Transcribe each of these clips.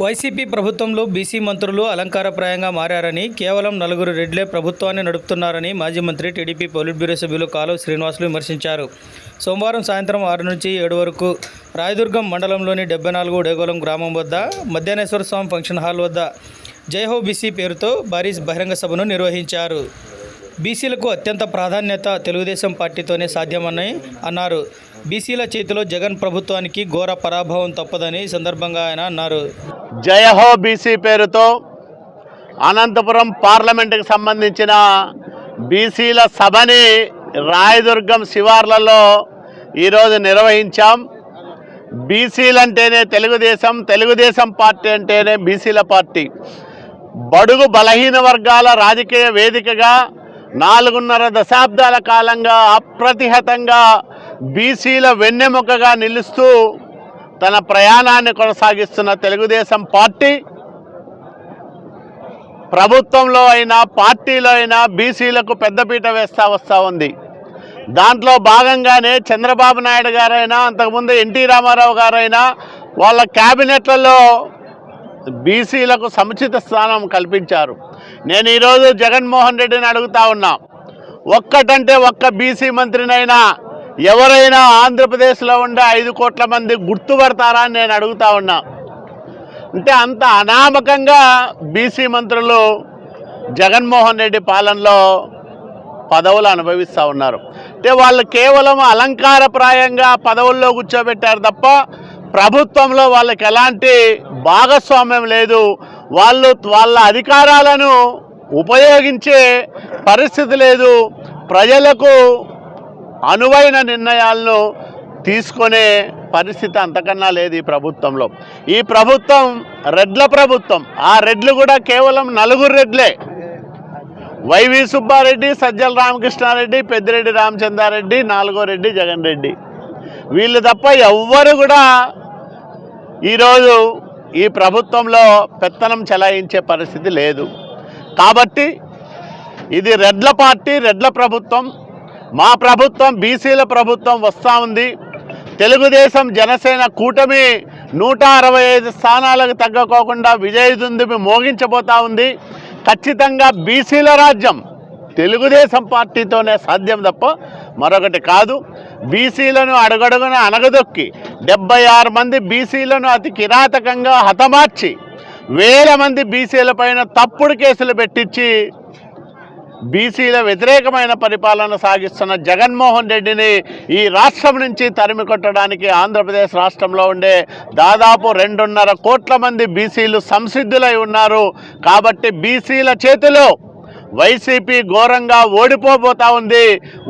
YCP ప్రభుత్వంలో BC మంత్రులు అలంకారప్రాయంగా మారారని కేవలం నలుగురు రెడ్లే ప్రభుత్వాన్ని నడుపుతున్నారని మాజీ మంత్రి టీడీపీ పొలిట్ బ్యూరో సభ్యులు కాలువ శ్రీనివాసులు విమర్శించారు. సోమవారం సాయంత్రం ఆరు నుంచి ఏడు వరకు రాయదుర్గం మండలంలోని డెబ్బై నాలుగు డేగోలం గ్రామం వద్ద మధ్యాహ్నేశ్వర స్వామి ఫంక్షన్ హాల్ వద్ద జైహో బీసీ పేరుతో భారీ బహిరంగ సభను నిర్వహించారు. బీసీలకు అత్యంత ప్రాధాన్యత తెలుగుదేశం పార్టీతోనే సాధ్యమని అన్నారు. బీసీల చేతిలో జగన్ ప్రభుత్వానికి ఘోర పరాభవం తప్పదని సందర్భంగా ఆయన అన్నారు. జయహో బీసీ పేరుతో అనంతపురం పార్లమెంటుకు సంబంధించిన బీసీల సభని రాయదుర్గం శివార్లలో ఈరోజు నిర్వహించాం. బీసీలంటేనే తెలుగుదేశం తెలుగుదేశం పార్టీ అంటేనే బీసీల పార్టీ. బడుగు బలహీన వర్గాల రాజకీయ వేదికగా నాలుగున్నర దశాబ్దాల కాలంగా అప్రతిహతంగా బీసీల వెన్నెముకగా నిలుస్తూ తన ప్రయాణాన్ని కొనసాగిస్తున్న తెలుగుదేశం పార్టీ ప్రభుత్వంలో అయినా పార్టీలో అయినా బీసీలకు పెద్దపీట వేస్తా వస్తూ ఉంది. దాంట్లో భాగంగానే చంద్రబాబు నాయుడు గారైనా అంతకుముందు ఎన్టీ రామారావు గారైనా వాళ్ళ క్యాబినెట్లలో బీసీలకు సముచిత స్థానం కల్పించారు. నేను ఈరోజు జగన్మోహన్ రెడ్డిని అడుగుతా ఉన్నా. ఒక్కటంటే ఒక్క బీసీ మంత్రినైనా ఎవరైనా ఆంధ్రప్రదేశ్లో ఉండే ఐదు కోట్ల మంది గుర్తుపడతారా అని నేను అడుగుతా ఉన్నా. అంటే అంత అనామకంగా బీసీ మంత్రులు జగన్మోహన్ రెడ్డి పాలనలో పదవులు అనుభవిస్తూ ఉన్నారు. అంటే వాళ్ళు కేవలం అలంకారప్రాయంగా పదవుల్లో కూర్చోబెట్టారు తప్ప ప్రభుత్వంలో వాళ్ళకి ఎలాంటి భాగస్వామ్యం లేదు. వాళ్ళు వాళ్ళ అధికారాలను ఉపయోగించే పరిస్థితి లేదు. ప్రజలకు అనువైన నిర్ణయాలను తీసుకునే పరిస్థితి అంతకన్నా లేదు ఈ ప్రభుత్వంలో. ఈ ప్రభుత్వం రెడ్ల ప్రభుత్వం. ఆ రెడ్లు కూడా కేవలం నలుగురు రెడ్లే. వైవి సుబ్బారెడ్డి సజ్జల రామకృష్ణారెడ్డి పెద్దిరెడ్డి రామచంద్రారెడ్డి నాలుగో రెడ్డి జగన్ రెడ్డి. వీళ్ళు తప్ప ఎవ్వరు కూడా ఈరోజు ఈ ప్రభుత్వంలో పెత్తనం చెలాయించే పరిస్థితి లేదు. కాబట్టి ఇది రెడ్ల పార్టీ రెడ్ల ప్రభుత్వం. మా ప్రభుత్వం బీసీల ప్రభుత్వం వస్తూ ఉంది. తెలుగుదేశం జనసేన కూటమి నూట అరవై ఐదు స్థానాలకు తగ్గకోకుండా విజయదుందుమి మోగించబోతా ఉంది. ఖచ్చితంగా బీసీల రాజ్యం తెలుగుదేశం పార్టీతోనే సాధ్యం తప్ప మరొకటి కాదు. బీసీలను అడుగడుగున అనగదొక్కి డెబ్బై ఆరు మంది బీసీలను అతి కిరాతకంగా హతమార్చి వేల మంది బీసీల పైన తప్పుడు కేసులు పెట్టించి బీసీల వ్యతిరేకమైన పరిపాలన సాగిస్తున్న జగన్మోహన్ రెడ్డిని ఈ రాష్ట్రం నుంచి తరిమి కొట్టడానికి ఆంధ్రప్రదేశ్ రాష్ట్రంలో ఉండే దాదాపు రెండున్నర కోట్ల మంది బీసీలు సంసిద్ధులై ఉన్నారు. కాబట్టి బీసీల చేతిలో వైసీపీ ఘోరంగా ఓడిపోబోతా ఉంది.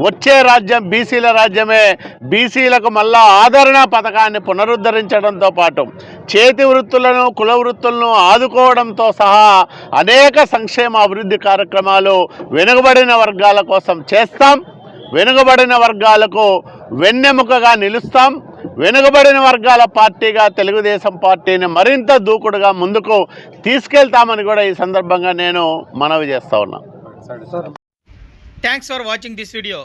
వచ్చే రాజ్యం బీసీల రాజ్యమే. బీసీలకు మళ్ళా ఆదరణ పథకాన్ని పునరుద్ధరించడంతో పాటు చేతి వృత్తులను కుల వృత్తులను ఆదుకోవడంతో సహా అనేక సంక్షేమ అభివృద్ధి కార్యక్రమాలు వెనుకబడిన వర్గాల కోసం చేస్తాం. వెనుకబడిన వర్గాలకు వెన్నెముకగా నిలుస్తాం. వెనుకబడిన వర్గాల పార్టీగా తెలుగుదేశం పార్టీని మరింత దూకుడుగా ముందుకు తీసుకెళ్తామని కూడా ఈ సందర్భంగా నేను మనవి చేస్తా ఉన్నా. Thanks for watching this video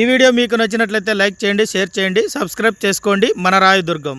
ఈ వీడియో మీకు నచ్చినట్లయితే లైక్ చేయండి షేర్ చేయండి సబ్స్క్రైబ్ చేసుకోండి. మన Rayadurgam.